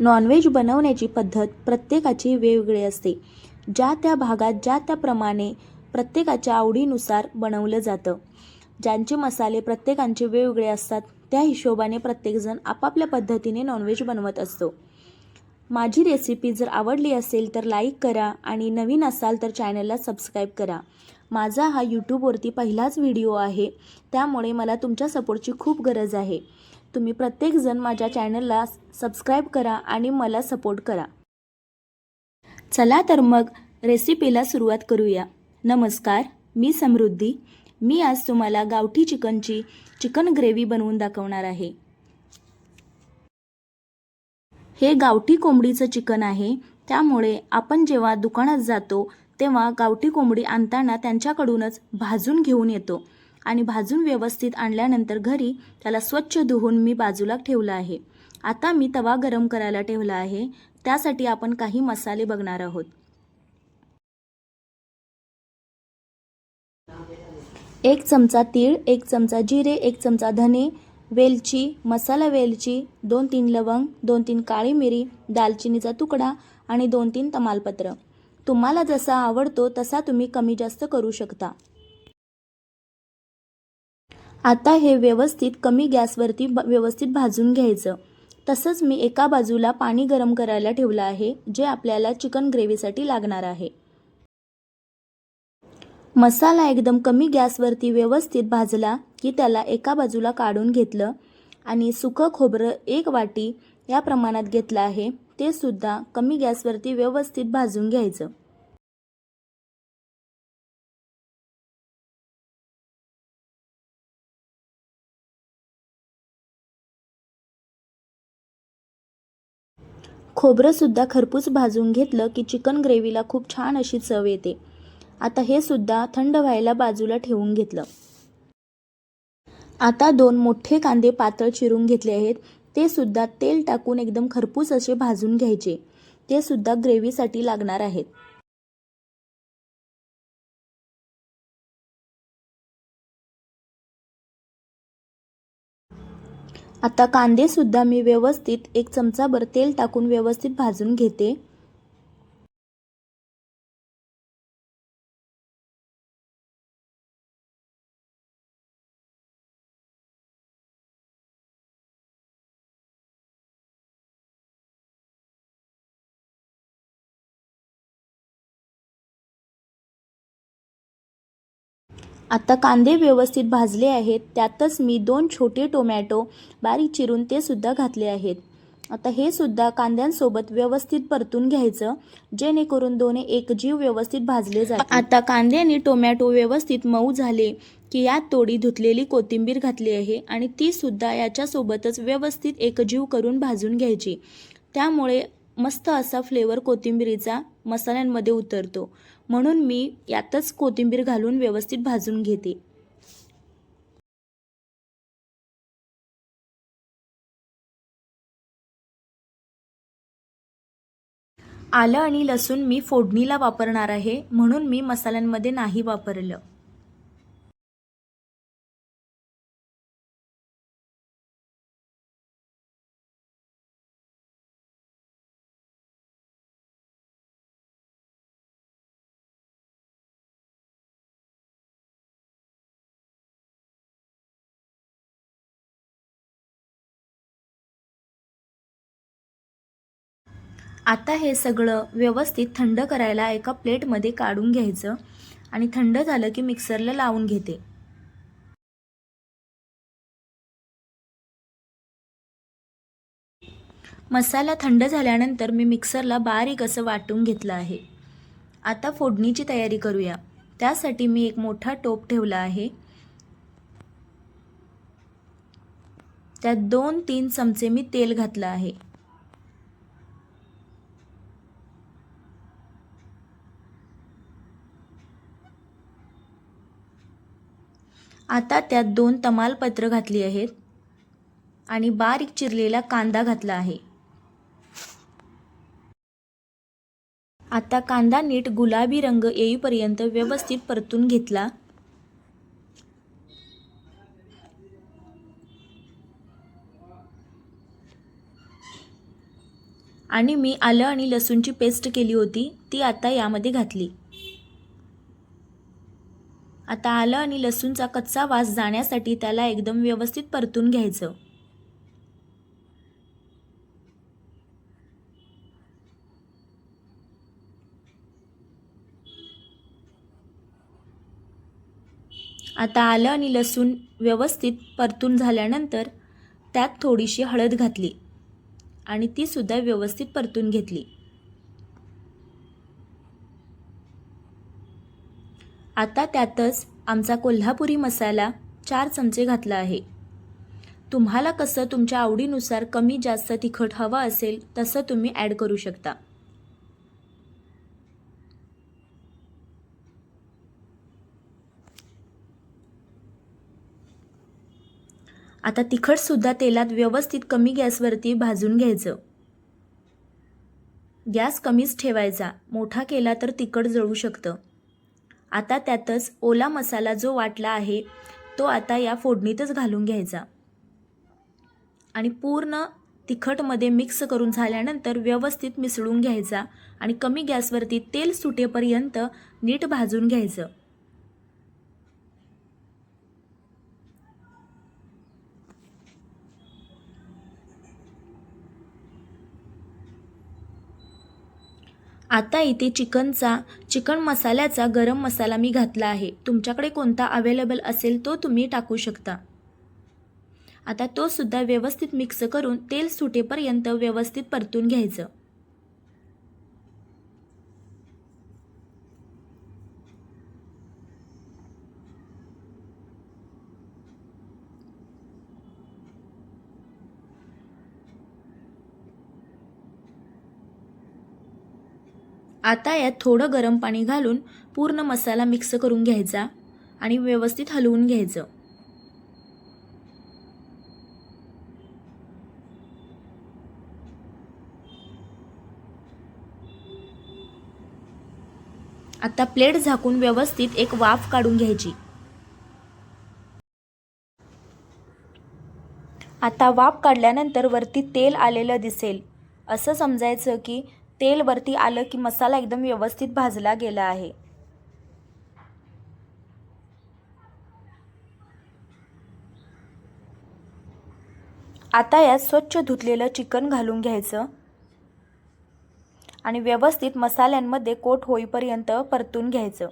Non veg बनवण्याची पद्धत प्रत्येकाची वेगवेगळी असते. ज्या त्या भागात ज्या त्याप्रमाणे प्रत्येकाच्या आवडीनुसार बनवलं जातं. ज्यांचे मसाले प्रत्येकांचे वेगवेगळे असतात त्या हिशोबाने प्रत्येकजण आपापल्या पद्धतीने नॉनव्हेज बनवत असतो. माझी रेसिपी जर आवडली असेल तर लाईक करा आणि नवीन असाल तर चॅनलला सबस्क्राईब करा. माझा हा यूट्यूबवरती पहिलाच व्हिडिओ आहे त्यामुळे मला तुमच्या सपोर्टची खूप गरज आहे. तुम्ही प्रत्येकजण माझ्या चॅनलला सबस्क्राईब करा आणि मला सपोर्ट करा. चला तर मग रेसिपीला सुरुवात करूया. नमस्कार मी समृद्धी. मी आज तुम्हाला गावठी चिकनची चिकन ग्रेव्ही बनवून दाखवणार आहे. हे गावठी कोंबडीचं चिकन आहे. त्यामुळे आपण जेव्हा दुकानात जातो तेव्हा गावठी कोंबडी आणताना त्यांच्याकडूनच भाजून घेऊन येतो. आणि भाजून व्यवस्थित आणल्यानंतर घरी त्याला स्वच्छ धुवून मी बाजूला ठेवलं आहे. आता मी तवा गरम करायला ठेवला आहे. त्यासाठी आपण काही मसाले बघणार आहोत. एक चमचा तीळ एक चमचा जिरे एक चमचा धने वेलची मसाला वेलची दोन तीन लवंग दोन तीन काळी मिरी दालचिनीचा तुकडा आणि दोन तीन तमालपत्र. तुम्हाला जसा आवडतो तसा तुम्ही कमी जास्त करू शकता. आता हे व्यवस्थित कमी गॅसवरती ब- व्यवस्थित भाजून घ्यायचं. तसंच मी एका बाजूला पाणी गरम करायला ठेवलं आहे जे आपल्याला चिकन ग्रेव्हीसाठी लागणार आहे. मसाला एकदम कमी गॅसवरती व्यवस्थित भाजला की त्याला एका बाजूला काढून घेतलं आणि सुकं खोबरं एक वाटी या प्रमाणात घेतलं आहे ते सुद्धा कमी गॅसवरती व्यवस्थित भाजून घ्यायचं. खोबरंसुद्धा खरपूस भाजून घेतलं की चिकन ग्रेव्हीला खूप छान अशी चव येते. आता हे सुद्धा थंड व्हायला बाजूला ठेवून घेतलं. आता दोन मोठे कांदे पातळ चिरून घेतले आहेत. ते सुद्धा तेल टाकून एकदम खरपूस असे भाजून घ्यायचे. ते सुद्धा ग्रेव्हीसाठी लागणार आहेत. आता कांदेसुद्धा मी व्यवस्थित एक चमचाभर तेल टाकून व्यवस्थित भाजून घेते. आता कांदे व्यवस्थित भाजले आहेत त्यातच मी दोन छोटे टोमॅटो बारीक चिरून ते सुद्धा घातले आहेत. आता हे सुद्धा कांद्यांसोबत व्यवस्थित परतून घ्यायचं जेणेकरून दोन्ही एकजीव व्यवस्थित भाजले जातात आता कांदे आणि टोमॅटो व्यवस्थित मऊ झाले की यात तोडी धुतलेली कोथिंबीर घातली आहे आणि ती सुद्धा याच्यासोबतच व्यवस्थित एकजीव करून भाजून घ्यायची. त्यामुळे मस्त असा फ्लेवर कोथिंबीरीचा मसाल्यांमध्ये उतरतो. म्हणून मी यातच कोथिंबीर घालून व्यवस्थित भाजून घेते. आलं आणि लसूण मी फोडणीला वापरणार आहे म्हणून मी मसाल्यांमध्ये नाही वापरलं. आता हे सगळं व्यवस्थित थंड करायला एका प्लेटमध्ये काढून घ्यायचं आणि थंड झालं की मिक्सरला लावून घेते. मसाला थंड झाल्यानंतर मी मिक्सरला बारीक असं वाटून घेतलं आहे. आता फोडणीची तयारी करूया. त्यासाठी मी एक मोठा टोप ठेवला आहे. त्यात दोन तीन चमचे मी तेल घातलं आहे. आता त्यात दोन तमालपत्र घातली आहेत आणि बारीक चिरलेला कांदा घातला आहे. आता कांदा नीट गुलाबी रंग येईपर्यंत व्यवस्थित परतून घेतला. आणि मी आलं आणि लसूणची पेस्ट केली होती ती आता यामध्ये घातली. आता आलं आणि लसूणचा कच्चा वास जाण्यासाठी त्याला एकदम व्यवस्थित परतून घ्यायचं. आता आलं आणि लसूण व्यवस्थित परतून झाल्यानंतर त्यात थोडीशी हळद घातली आणि ती सुद्धा व्यवस्थित परतून घेतली. आता त्यातच आमचा कोल्हापुरी मसाला चार चमचे घातला आहे. तुम्हाला कसं तुमच्या आवडीनुसार कमी जास्त तिखट हवं असेल तसं तुम्ही ॲड करू शकता. आता तिखटसुद्धा तेलात व्यवस्थित कमी गॅसवरती भाजून घ्यायचं. गॅस कमीच ठेवायचा. मोठा केला तर तिखट जळू शकतं. आता त्यातच ओला मसाला जो वाटला आहे तो आता या फोडणीतच घालून घ्यायचा. आणि पूर्ण तिखटमध्ये मिक्स करून झाल्यानंतर व्यवस्थित मिसळून घ्यायचा आणि कमी गॅसवरती तेल सुटेपर्यंत नीट भाजून घ्यायचं. आता इथे चिकनचा चिकन मसाल्याचा गरम मसाला मी घातला आहे. तुमच्याकडे कोणता अवेलेबल असेल तो तुम्ही टाकू शकता. आता तो सुद्धा व्यवस्थित मिक्स करून तेल सुटेपर्यंत व्यवस्थित परतून घ्यायचं. आता यात थोडं गरम पाणी घालून पूर्ण मसाला मिक्स करून घ्यायचा आणि व्यवस्थित हलवून घ्यायचं. आता प्लेट झाकून व्यवस्थित एक वाफ काढून घ्यायची. आता वाफ काढल्यानंतर वरती तेल आलेलं दिसेल. असं समजायचं की तेल वरती आलं की मसाला एकदम व्यवस्थित भाजला गेला आहे. आता यात स्वच्छ धुतलेलं चिकन घालून घ्यायचं. आणि व्यवस्थित मसाल्यांमध्ये कोट होईपर्यंत परतून घ्यायचं.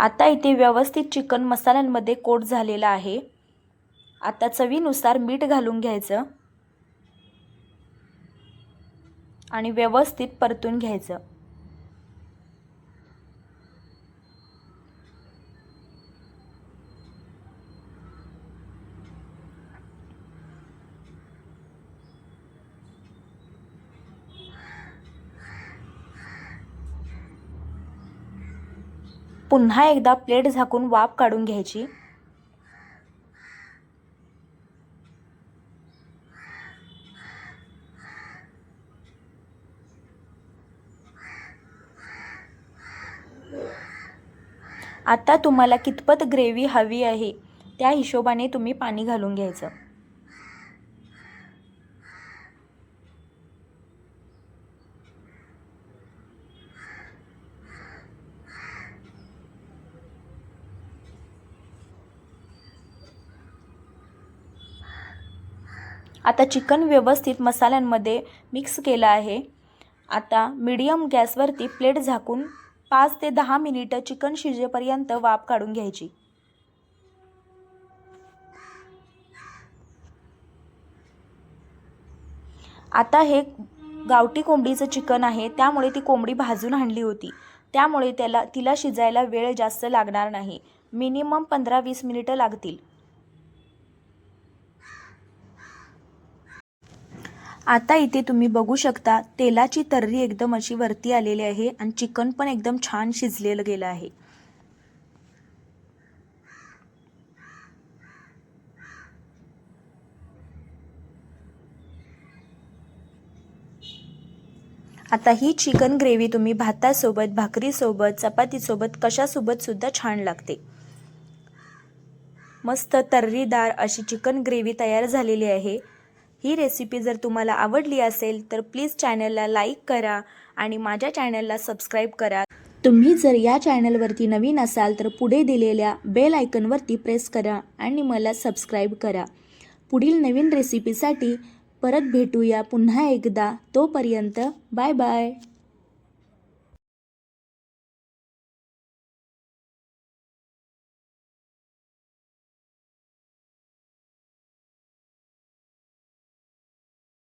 आता इथे व्यवस्थित चिकन मसाल्यांमध्ये कोट झालेला आहे. आता चवीनुसार मीठ घालून घ्यायचं. आणि व्यवस्थित परतून घ्यायचं. पुन्हा एकदा प्लेट झाकून वाफ काढून घ्यायची. आता तुम्हाला कितपत ग्रेव्ही हवी आहे त्या हिशोबाने तुम्ही पाणी घालून घ्यायचं. आता चिकन व्यवस्थित मसाल्यांमध्ये मिक्स केलं आहे. आता मीडियम गॅसवरती प्लेट झाकून पाच ते दहा मिनिटं चिकन शिजेपर्यंत वाफ काढून घ्यायची. आता हे गावठी कोंबडीचं चिकन आहे त्यामुळे ती कोंबडी भाजून आणली होती. त्यामुळे त्याला तिला शिजायला वेळ जास्त लागणार नाही. मिनिमम पंधरा वीस मिनिटं लागतील. आता इथे तुम्ही बघू शकता तेलाची तर्री एकदम अशी वरती आलेली आहे आणि चिकन पण एकदम छान शिजलेलं गेलं आहे. आता ही चिकन ग्रेव्ही तुम्ही भातासोबत भाकरीसोबत चपातीसोबत कशासोबत सुद्धा छान लागते. मस्त तर्रीदार अशी चिकन ग्रेव्ही तयार झालेली आहे. ही रेसिपी जर तुम्हाला आवडली असेल तर प्लीज चॅनलला लाईक करा आणि माझ्या चॅनलला सबस्क्राईब करा. तुम्ही जर या चॅनलवरती नवीन असाल तर पुढे दिलेल्या बेल आयकनवरती प्रेस करा आणि मला सबस्क्राईब करा. पुढील नवीन रेसिपीसाठी परत भेटूया पुन्हा एकदा. तोपर्यंत बाय बाय